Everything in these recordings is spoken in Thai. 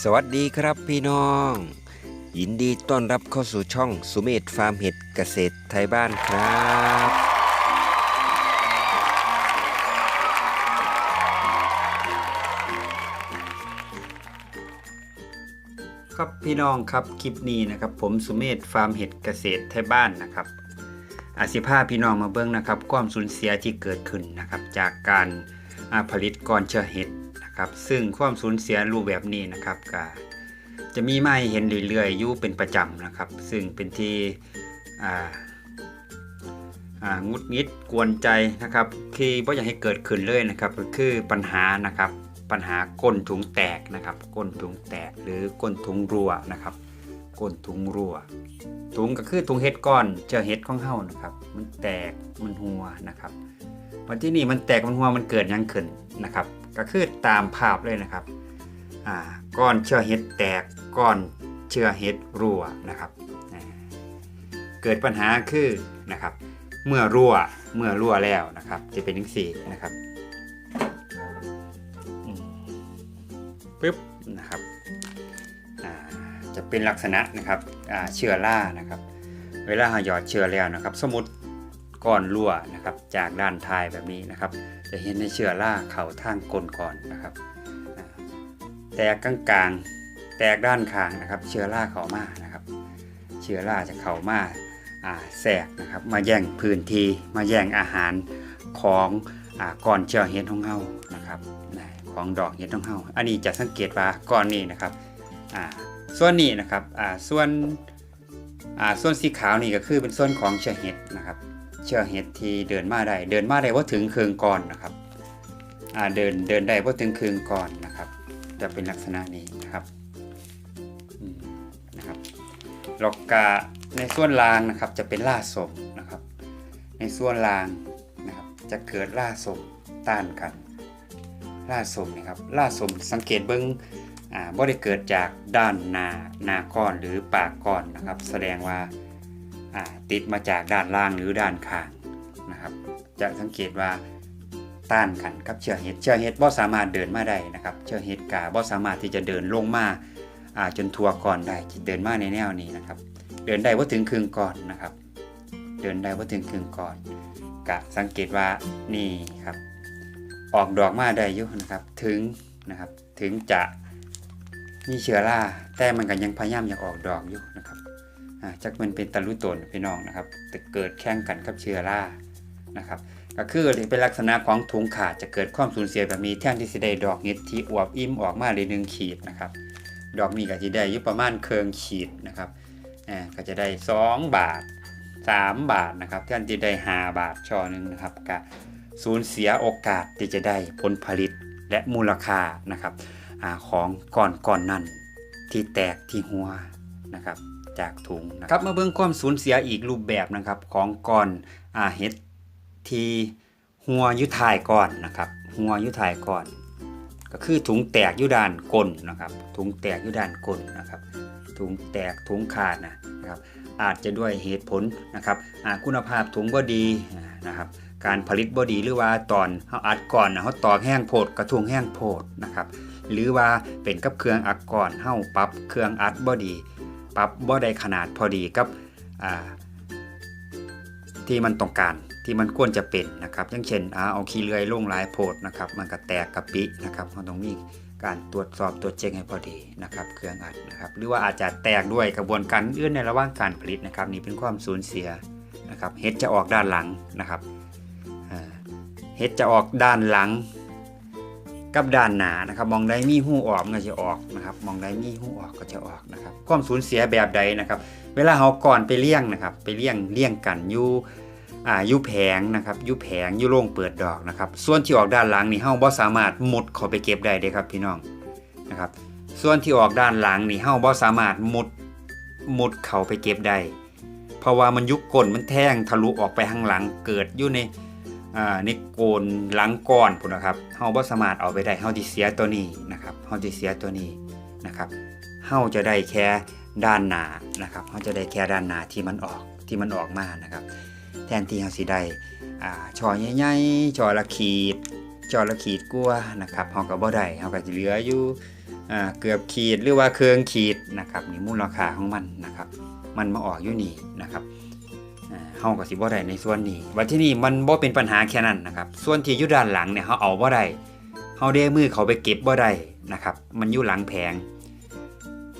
สวัสดีครับพี่น้อง ยินดีต้อนรับเข้าสู่ช่องสุเมธฟาร์มเห็ดเกษตรไทยบ้านครับ ครับพี่น้องครับคลิปนี้นะครับ ผมสุเมธฟาร์มเห็ดเกษตรไทยบ้านนะครับอาสิพาพี่น้องมาเบิ้งนะครับ ความสูญเสียที่เกิดขึ้นนะครับ จากการผลิตกรเชื้อเห็ด นะครับ ซึ่งความสูญเสียรูปแบบนี้นะครับก็จะมีมาให้เห็นเรื่อยๆอยู่เป็นประจำนะครับ ซึ่งเป็นที่งุดงิดกวนใจนะครับที่ไม่อยากให้เกิดขึ้นเลยนะครับก็คือปัญหานะครับปัญหาก้นถุงแตกนะครับ ก้นถุงแตกหรือก้นถุงรั่วนะครับ ก้นถุงรั่ว ถุงก็คือถุงเห็ดก้อนเจอเห็ดของเฮานะครับ มันแตกมันหัวนะครับวันที่นี่มันแตกมันหัวมันเกิดยังขึ้นนะครับ ก็คือตามภาพเลยนะครับก้อนเชื้อเห็ดแตกก้อนเชื้อเห็ดรั่วนะครับ เกิดปัญหาคือนะครับเมื่อรั่วเมื่อรั่วแล้วนะครับ จะเป็นทั้งสี่นะครับปึ๊บนะครับจะเป็นลักษณะนะครับเชื้อรานะครับ เวลาหยอดเชื้อแล้วนะครับ สมมติ ก้อนรั่วนะครับ จากด้านท้ายแบบนี้นะครับ จะเห็นในเชื้อราเข่าทางก้นก่อนนะครับอ่าแตกกลางๆแตกด้านข้างนะครับ เชื้อราเข้ามานะครับ เชื้อราจะเข้ามาแทรกนะครับ มาแย่งพื้นที่มาแย่งอาหารของอก้อนเชื้อเห็ดของเฮานะครับของดอกเห็ดของเฮาอันนี้จะสังเกตว่าก้อนนี้นะครับส่วนนี้นะครับส่วน อ่าส่วนสีขาวนี่ก็คือเป็นส่วนของเชื้อเห็ดนะครับ เชื้อเห็ดที่เดินมาได้ เดินมาได้ว่าถึงเคืองก่อนนะครับอ่าเดินเดินได้ว่าถึงเคืองก่อนนะครับ จะเป็นลักษณะนี้นะครับนะครับลอกกาในส่วนลางนะครับจะเป็นล่าสมนะครับ ในส่วนลางนะครับจะเกิดล่าสมต้านกันล่าสมนะครับล่าสมสังเกตเบิ้ง บ่ได้เกิดจากด้านหน้าหน้าก้อนหรือปากก้อนนะครับ แสดงว่าอ่าติดมาจากด้านล่างหรือด้านข้างนะครับ จะสังเกตว่าต้านกันกับเชื้อเห็ดเชื้อเห็ดบ่สามารถเดินมาได้นะครับ เชื้อเห็ดกาบ่สามารถที่จะเดินลงมาอ่าจนทัวก่อนได้เดินมาในแนวนี้นะครับ เดินได้ว่าถึงครึ่งก่อนนะครับ เดินได้ว่าถึงครึ่งก่อนกะสังเกตว่านี่ครับ ออกดอกมาได้อยู่นะครับ ถึงนะครับถึงจะ มีเชื้อราแต่มันก็ยังพยายามอยากออกดอกอยู่นะครับจักมันเป็นตะลุตนพี่น้องนะครับแต่เกิดแข่งกันกับเชื้อรานะครับก็คือเป็นลักษณะของถุงขาดจะเกิดความสูญเสียแบบนี้แท่นที่สิได้ดอกเห็ดที่อวบอิ่มออกมาเลยหนึ่งขีดนะครับ ดอกนี้ก็จะได้ยู่ประมาณเคืองขีดนะครับอ่าก็จะได้ 2 บาท 3 บาทนะครับแทนที่ได้ 5 บาทช่อหนึ่งนะครับก็สูญเสียโอกาสที่จะได้ผลผลิตและมูลค่านะครับ ของก่อนก่อนนั้นที่แตกที่หัวนะครับจากถุงนะครับมาเบิ่งความสูญเสียอีกรูปแบบนะครับของก่อนอาเห็ดที่หัวยุทายก่อนนะครับหัวยุทายก่อน ก็คือถุงแตกยู่ด้านก้นนะครับถุงแตกยู่ด้านก้นนะครับถุงแตกถุงขาดนะครับอาจจะด้วยเหตุผลนะครับคุณภาพถุงบ่ดีนะครับการผลิตบ่ดีหรือว่าตอนเขาอัดก่อนนะเขาตอกแห้งโพดกระทุงแห้งโพดนะครับ หรือว่าเป็นกับเครื่องอัดก่อนเฮาปรับเครื่องอัดบ่ดี ปรับบ่ได้ขนาดพอดีกับที่มันต้องการที่มันควรจะเป็นนะครับอย่างเช่นเอาขี้เลื่อยลงหลายโพดนะครับ มันก็แตกกระปินะครับเราต้องมีการตรวจสอบตรวจเช็คให้พอดีนะครับ เครื่องอัดนะครับ หรือว่าอาจจะแตกด้วยกระบวนการอื่นในระหว่างการผลิตนะครับ นี่เป็นความสูญเสียนะครับเห็ดจะออกด้านหลังนะครับเห็ดจะออกด้านหลัง กับด้านหนานะครับมองได้มีหูออกก็จะออกนะครับมองได้มีหูออกก็จะออกนะครับความสูญเสียแบบใดนะครับ เวลาเราก่อนไปเลี้ยงนะครับ ไปเลี้ยงเลี้ยงกันอยู่อ่ายู่แผงนะครับยู่แผงยู่โรงเปิดดอกนะครับ ส่วนที่ออกด้านหลังนี่เฮาบ่สามารถมุดเขาไปเก็บได้เด้ครับพี่น้องนะครับ ส่วนที่ออกด้านหลังนี่เฮาบ่สามารถมุดมุดเขาไปเก็บได้เพราะว่ามันยุกก้นมันแทงทะลุออกไปข้างหลังเกิดอยู่ใน อ่าในโกนหลังก้อนพุ่นนะครับเฮาบ่สามารถเอาไปได้เฮาสิเสียตัวนี้นะครับเฮาสิเสียตัวนี้นะครับเฮาจะได้แค่ด้านหน้านะครับเฮาจะได้แค่ด้านหน้าที่มันออกที่มันออกมานะครับ แทนที่เฮาสิได้อ่าช่อใหญ่ๆช่อละขีดช่อละขีดกลัวนะครับเฮาก็บ่ได้เฮาก็สิเหลืออยู่อ่าเกือบขีดหรือว่าเครื่องขีดนะครับนี่มูลราคาของมันนะครับ มันมาออกอยู่นี่นะครับ เฮาก็สิบ่ได้ในส่วนนี้ว่าที่นี่มันบ่เป็นปัญหาแค่นั้นนะครับ ส่วนที่อยู่ด้านหลังเนี่ยเฮาเอาบ่ได้เฮาได้มือเขาไปเก็บบ่ได้นะครับ มันอยู่หลังแผง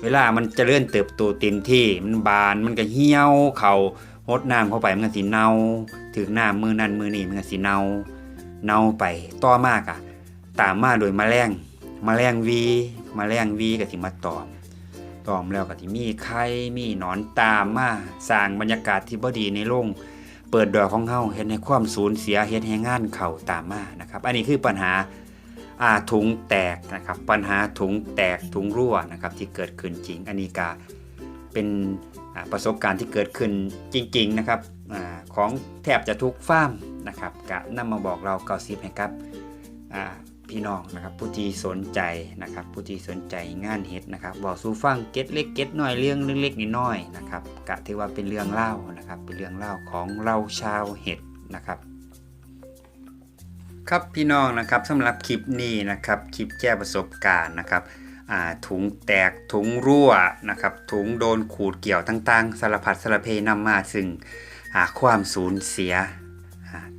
เวลามันจเจริญเติบโตเต็มที่มันบานมันก็เหี่ยวเขาหดน้ำเข้าไปมันก็สิเน่าถึงน้ำมือนั้นมือนี้มันก็สิเน่าเน่าไปต่อมากอะตามมาโดยมแมลงแมลงวีมแมลงวีก็สิมาตอม ตอมแล้วก็สิมีไข่มีหนอนตามมาสร้างบรรยากาศที่บ่ดีในโรงเปิดดอกของเฮาเฮ็ดให้ความสูญเสียเฮ็ดให้งานเข้าตามมานะครับ อันนี้คือปัญหาอาถุงแตกนะครับ ปัญหาถุงแตกถุงรั่วนะครับที่เกิดขึ้นจริง อันนี้ก็เป็นประสบการณ์ที่เกิดขึ้นจริง ๆนะครับอของแทบจะทุกฟาร์มนะครับกะนำมาบอกเราเกาซิบให้ครับ พี่น้องนะครับผู้ที่สนใจนะครับผู้ที่สนใจงานเฮ็ดนะครับบอกสู่ฟังเก็ตเล็กเก็ตน้อยเรื่องเล็กๆน้อยๆนะครับกะถือว่าเป็นเรื่องเล่านะครับเป็นเรื่องเล่าของเราชาวเห็ดนะครับครับพี่น้องนะครับสำหรับคลิปนี้นะครับคลิปแก้ประสบการณ์นะครับถุงแตกถุงรั่วนะครับถุงโดนขูดเกี่ยวต่างๆสารพัดสารเพนำมาซึ่งความสูญเสีย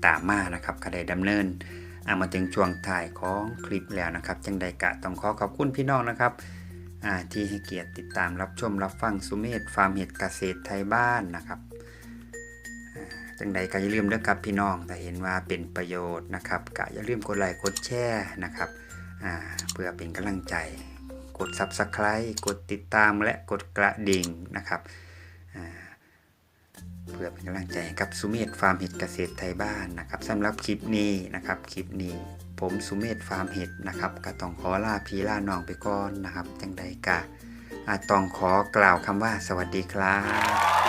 ตามมานะครับก็ได้ดำเนิน อามาถึงช่วงท้ายของคลิปแล้วนะครับ จังใดกะต้องขอขอบคุณพี่น้องนะครับที่ให้เกียรติติดตามรับชมรับฟังสุเมธฟาร์มเห็ดเกษตรไทยบ้านนะครับจังใดก็อย่าลืมด้วยครับพี่น้องถ้าเห็นว่าเป็นประโยชน์นะครับก็อย่าลืมกดไลค์กดแชร์นะครับเพื่อเป็นกำลังใจ กด Subscribe กดติดตามและกดกระดิ่งนะครับ เพื่อเป็นกำลังใจกับสุเมธฟาร์มเห็ดเกษตรไทยบ้านนะครับสำหรับคลิปนี้นะครับคลิปนี้ผมสุเมธฟาร์มเห็ดนะครับก็ต้องขอลาพี่ลาน้องไปก่อนนะครับจังใดกะอาต้องขอกล่าวคำว่าสวัสดีครับ